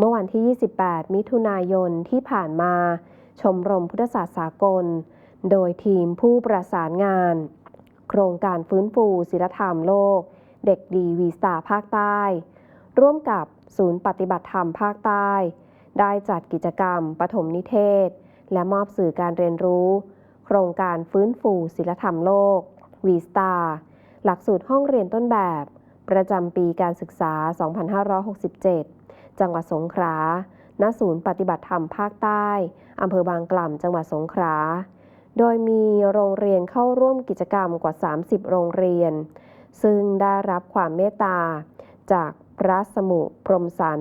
เมื่อวันที่ 28 มิถุนายนที่ผ่านมา ชมรมพุทธศาสตร์สากล โดยทีมผู้ประสานงาน โครงการฟื้นฟูศิลธรรมโลก เด็กดีวีสตาภาคใต้ ร่วมกับศูนย์ปฏิบัติธรรมภาคใต้ ได้จัดกิจกรรมปฐมนิเทศ และมอบสื่อการเรียนรู้ โครงการฟื้นฟูศิลธรรมโลกวีสตาหลักสูตรห้องเรียนต้นแบบ ประจำปีการศึกษา 2567 จังหวัดสงขลา ณ ศูนย์ปฏิบัติธรรมภาคใต้ อำเภอบางกล่ำ จังหวัดสงขลา โดยมีโรงเรียนเข้าร่วมกิจกรรมกว่า 30 โรงเรียน ซึ่งได้รับความเมตตา จากพระสมุพรหมสัน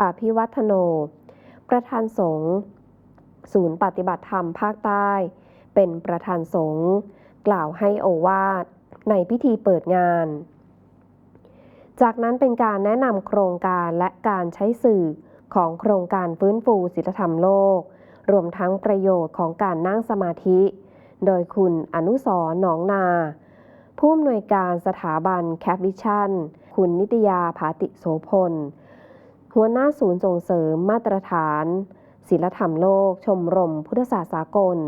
อภิวัฒโน ประธานสงฆ์ศูนย์ปฏิบัติธรรมภาคใต้ เป็นประธานสงฆ์กล่าวให้โอวาทในพิธีเปิดงาน จากนั้นเป็นการแนะนำโครงการและการใช้สื่อของโครงการฟื้นฟูศิลธรรมโลก รวมทั้งประโยชน์ของการนั่งสมาธิ โดยคุณอนุสรหนองนา ผู้อำนวยการสถาบันแคปวิชั่น คุณนิตยาภาติโสพล หัวหน้าศูนย์ส่งเสริมมาตรฐาน ศิลธรรมโลก ชมรมพุทธศาสตร์สากล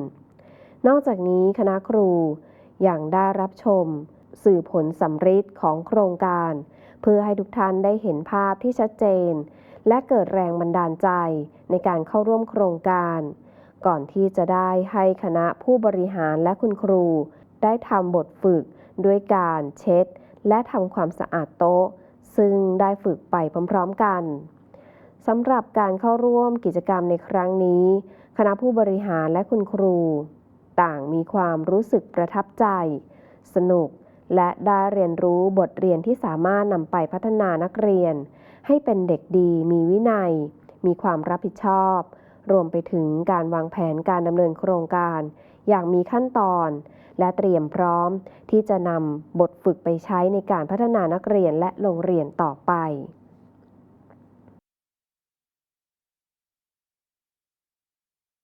นอกจากนี้คณะครูอยังได้รับชม สื่อผลสำฤทธิ์ของโครงการ เพื่อให้ทุกท่านได้เห็นภาพที่ชัดเจน และเกิดแรงบันดาลใจในการเข้าร่วมโครงการ ก่อนที่จะได้ให้คณะผู้บริหารและคุณครู ได้ทำบทฝึกด้วยการเช็ด และทำความสะอาดโต๊ะ ซึ่งได้ฝึกไปพร้อมๆกันสำหรับการเข้าร่วมกิจกรรมในครั้งนี้ คณะผู้บริหารและคุณครู ต่างมีความรู้สึกประทับใจ สนุก และได้เรียนรู้บทเรียนที่สามารถนำไปพัฒนานักเรียน ให้เป็นเด็กดีมีวินัย มีความรับผิดชอบ รวมไปถึงการวางแผนการดำเนินโครงการ อย่างมีขั้นตอน และเตรียมพร้อมที่จะนำบทฝึกไปใช้ในการพัฒนานักเรียนและโรงเรียนต่อไป